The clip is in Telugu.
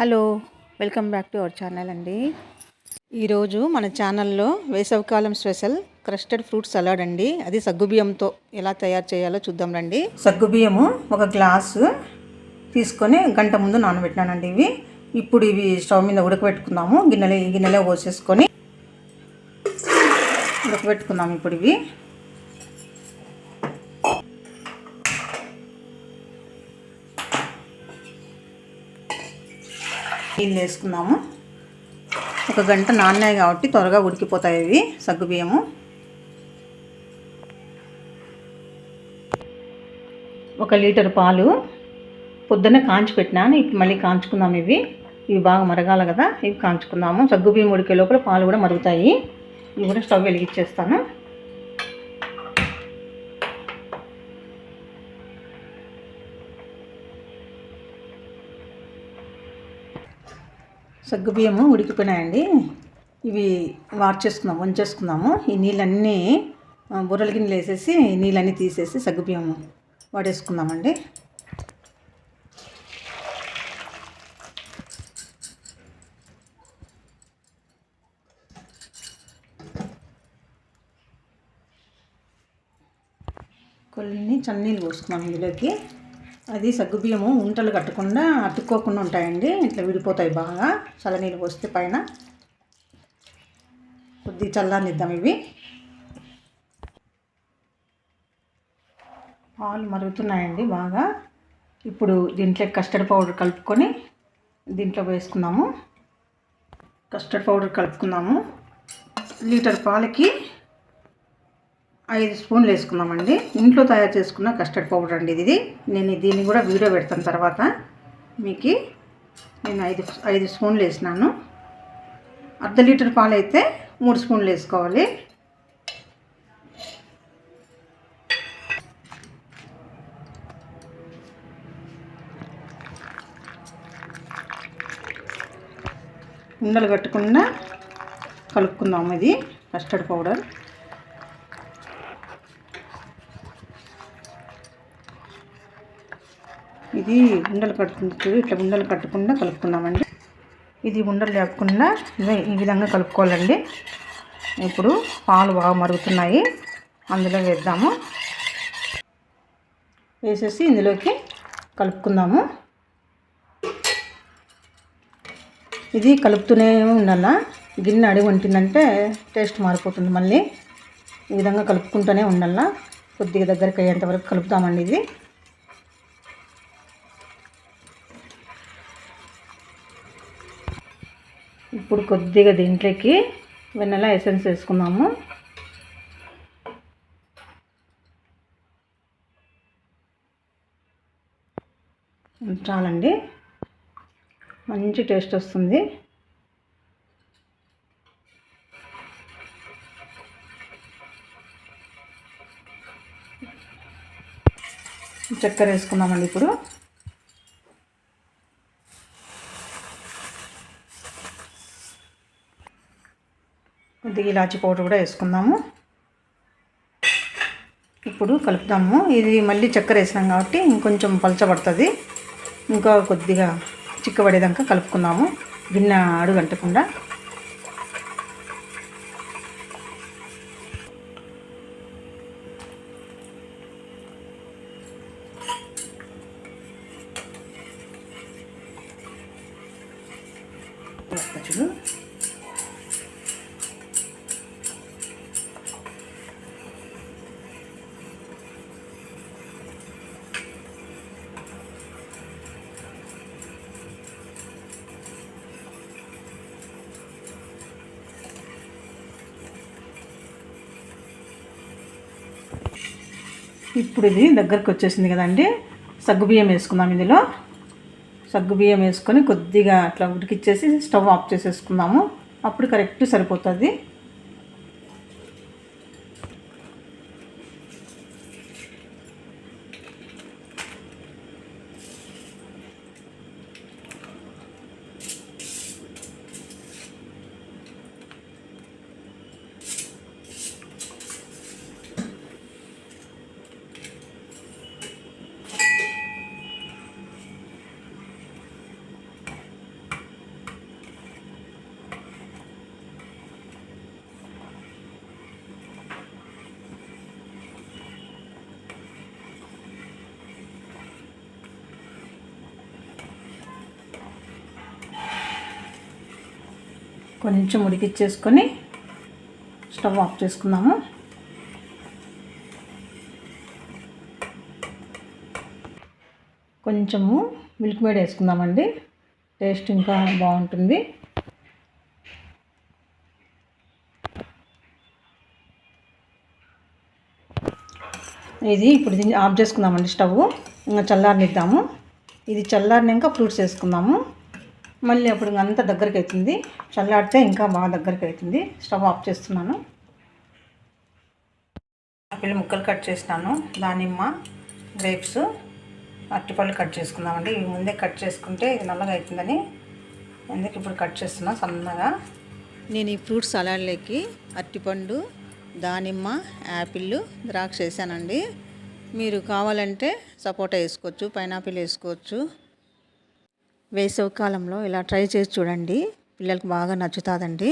Hello welcome back to our channel అండి. ఈరోజు మన ఛానల్లో వేసవికాలం స్పెషల్ క్రస్టెడ్ ఫ్రూట్ సలాడ్ అండి. అది సగ్గుబియ్యంతో ఎలా తయారు చేయాలో చూద్దాం రండి. సగ్గుబియ్యము ఒక గ్లాసు తీసుకొని గంట ముందు నానబెట్టినానండి ఇవి. ఇప్పుడు ఇవి స్టవ్ మీద ఉడకబెట్టుకుందాము. గిన్నెలో గిన్నెలో పోసేసుకొని ఉడకబెట్టుకుందాము ఇప్పుడు ఇవి. నీళ్ళు వేసుకుందాము. ఒక గంట నాన్నాయి కాబట్టి త్వరగా ఉడికిపోతాయి ఇవి సగ్గుబియ్యము ఒక లీటర్ పాలు. పొద్దున్నే కాంచి పెట్టినాను ఇప్పుడు మళ్ళీ కాంచుకుందాం ఇవి. ఇవి బాగా మరగాలి కదా ఇవి కాంచుకుందాము. సగ్గుబియ్యం ఉడికే లోపల పాలు కూడా మరుగుతాయి. ఇవి కూడా స్టవ్ వెలిగించేస్తాను. సగ్గుబియ్యము ఉడికిపోయినాయండి. ఇవి వార్చేసుకుందాము వంచేసుకుందాము. ఈ నీళ్ళన్నీ బుర్రల గిన్నెలు వేసేసి నీళ్ళన్నీ తీసేసి సగ్గుబియ్యము వాడేసుకుందామండి. కొన్ని చన్నీళ్ళు పోసుకున్నాం ఇందులోకి. అది సగ్గుబియ్యము ఉంటలు కట్టకుండా అతుక్కోకుండా ఉంటాయండి. ఇట్లా విడిపోతాయి బాగా. చల్లనీళ్ళు పోస్తే పైన. కొద్ది చల్లనిద్దాం ఇవి. పాలు మరుగుతున్నాయండి బాగా. ఇప్పుడు దీంట్లో కస్టర్డ్ పౌడర్ కలుపుకొని దీంట్లో వేసుకుందాము కస్టర్డ్ పౌడర్ కలుపుకుందాము లీటర్ పాలకి ఐదు స్పూన్లు వేసుకుందామండి ఇంట్లో తయారు చేసుకున్న కస్టర్డ్ పౌడర్ అండి ఇది. నేను దీన్ని కూడా వీడియో పెడతాను తర్వాత. మీకు నేను ఐదు ఐదు స్పూన్లు వేసినాను. అర్ధ లీటర్ పాలు అయితే మూడు స్పూన్లు వేసుకోవాలి. ఉండలు కట్టకుండా కలుపుకుందాం ఇది కస్టర్డ్ పౌడర్. ఇది ఉండలు కట్టుకుంటుంది ఇట్లా ఉండలు కట్టకుండా కలుపుకుందామండి. ఇది ఉండలు లేకుండా ఇదే ఈ విధంగా కలుపుకోవాలండి. ఇప్పుడు పాలు బాగా మరుగుతున్నాయి. అందులో వేద్దాము. వేసేసి ఇందులోకి కలుపుకుందాము. ఇది కలుపుతూనే ఉండాల. గిన్నె అడిగి వంటిందంటే టేస్ట్ మారిపోతుంది మళ్ళీ. ఈ విధంగా కలుపుకుంటూనే ఉండాల. కొద్దిగా దగ్గరికి అయ్యేంత వరకు కలుపుతామండి ఇది. ఇప్పుడు కొద్దిగా దీంట్లోకి వెన్నెల ఎసెన్స్ వేసుకుందాము. చాలండి. మంచి టేస్ట్ వస్తుంది. చక్కెర వేసుకుందామండి ఇప్పుడు. కొద్దిగా ఇలాచి పౌడర్ కూడా వేసుకుందాము. ఇప్పుడు కలుపుదాము. ఇది మళ్ళీ చక్కెర వేసినాం కాబట్టి ఇంకొంచెం పలచబడుతుంది ఇంకా కొద్దిగా చిక్కబడేదాకా కలుపుకుందాము. గిన్నె అడుగంటకుండా చూడు ఇప్పుడు ఇది దగ్గరకు వచ్చేసింది కదండి సగ్గుబియ్యం వేసుకుందాం ఇందులో. సగ్గుబియ్యం వేసుకొని కొద్దిగా అట్లా ఉడికిచ్చేసి స్టవ్ ఆఫ్ చేసేసుకుందాము. అప్పుడు కరెక్ట్ సరిపోతుంది. కొంచెం ఉడికిచ్చేసుకొని స్టవ్ ఆఫ్ చేసుకుందాము. కొంచెము మిల్క్ మేడ్ వేసుకుందామండి. టేస్ట్ ఇంకా బాగుంటుంది. ఇది ఇప్పుడు దీన్ని ఆఫ్ చేసుకుందామండి స్టవ్. ఇంకా చల్లారనిద్దాము. ఇది చల్లారినాక ఫ్రూట్స్ వేసుకుందాము. మళ్ళీ అప్పుడు ఇంకా అంతా దగ్గరికి అవుతుంది చల్లాడితే ఇంకా బాగా దగ్గరికి అవుతుంది స్టవ్ ఆఫ్ చేస్తున్నాను. ఆపిల్ ముక్కలు కట్ చేసినాను. దానిమ్మ గ్రేప్స్ అరటిపళ్ళు కట్ చేసుకుందామండి. ఇవి ముందే కట్ చేసుకుంటే ఇది నల్లగా అవుతుందని అందుకే ఇప్పుడు కట్ చేస్తున్నా సన్నగా? నేను ఈ ఫ్రూట్ సలాడ్లోకి అరటిపండు దానిమ్మ యాపిల్ ద్రాక్ష వేసానండి. మీరు కావాలంటే సపోటా వేసుకోవచ్చు పైనాపిల్ వేసుకోవచ్చు. వేసవి కాలంలో ఇలా ట్రై చేసి చూడండి. పిల్లలకు బాగా నచ్చుతుందండి.